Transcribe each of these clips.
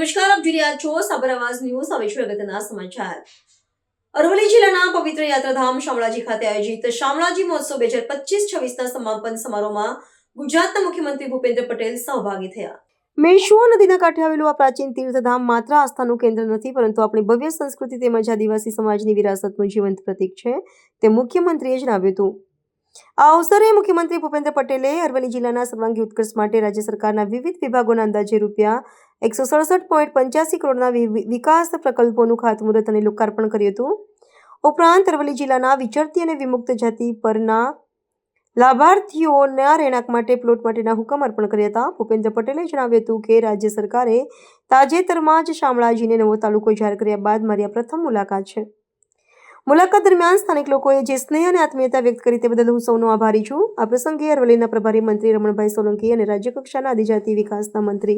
રહ્યા છો સાબર આવાજ ન્યૂઝ. હવે છે અગત્યના સમાચાર. અરવલ્લી જિલ્લાના પવિત્ર યાત્રાધામ શામળાજી ખાતે આયોજિત શામળાજી મહોત્સવ બે હજાર પચીસ છવ્વીસના સમાપન સમારોહમાં ગુજરાતના મુખ્યમંત્રી ભૂપેન્દ્ર પટેલ સહભાગી થયા. મેશ્વો નદીના કાંઠે આવેલું આ પ્રાચીન તીર્થધામ માત્ર આસ્થાનું કેન્દ્ર નથી, પરંતુ આપણી ભવ્ય સંસ્કૃતિ તેમજ આદિવાસી સમાજની વિરાસતનું જીવંત પ્રતીક છે તે મુખ્યમંત્રીએ જણાવ્યું હતું. આ અવસરે મુખ્યમંત્રી ભૂપેન્દ્ર પટેલે અરવલ્લી જિલ્લાના સર્વાંગી ઉત્કર્ષ માટે રાજ્ય સરકારના વિવિધ વિભાગોના અંદાજે રૂપિયા એકસો સડસઠ પોઈન્ટ પંચ્યાસી કરોડના વિકાસ પ્રકલ્પોનું ખાતમુહૂર્ત અને લોકાર્પણ કર્યું હતું. ઉપરાંત અરવલ્લી જિલ્લાના વિચરતી અને વિમુક્ત જાતિ પરના લાભાર્થીઓના રહેણાંક માટે, પ્લોટ માટેના હુકમ અર્પણ કર્યા હતા. ભૂપેન્દ્ર પટેલે જણાવ્યું હતું કે, રાજ્ય સરકારે તાજેતરમાં જ શામળાજીને નવો તાલુકો જાહેર કર્યા બાદ મારી આ પ્રથમ મુલાકાત છે. મુલાકાત દરમિયાન સ્થાનિક લોકોએ જે સ્નેહ અને આત્મીયતા વ્યક્ત કરી તે બદલ હું સૌનો આભારી છું. આ પ્રસંગે અરવલ્લીના પ્રભારી મંત્રી રમણભાઈ સોલંકી અને રાજ્યકક્ષાના આદિજાતિ વિકાસના મંત્રી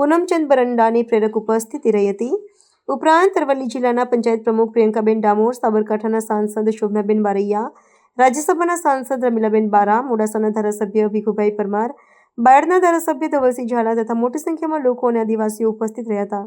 પૂનમચંદ બરંડાની પ્રેરક ઉપસ્થિતિ રહી હતી. ઉપરાંત અરવલ્લી જિલ્લાના પંચાયત પ્રમુખ પ્રિયંકાબેન ડામોર, સાબરકાંઠાના સાંસદ શોભનાબેન બારૈયા, રાજ્યસભાના સાંસદ રમીલાબેન બારા, મોડાસાના ધારાસભ્ય ભીખુભાઈ પરમાર, બાયડના ધારાસભ્ય ધવલસિંહ ઝાલા તથા મોટી સંખ્યામાં લોકો અને આદિવાસીઓ ઉપસ્થિત રહ્યા હતા.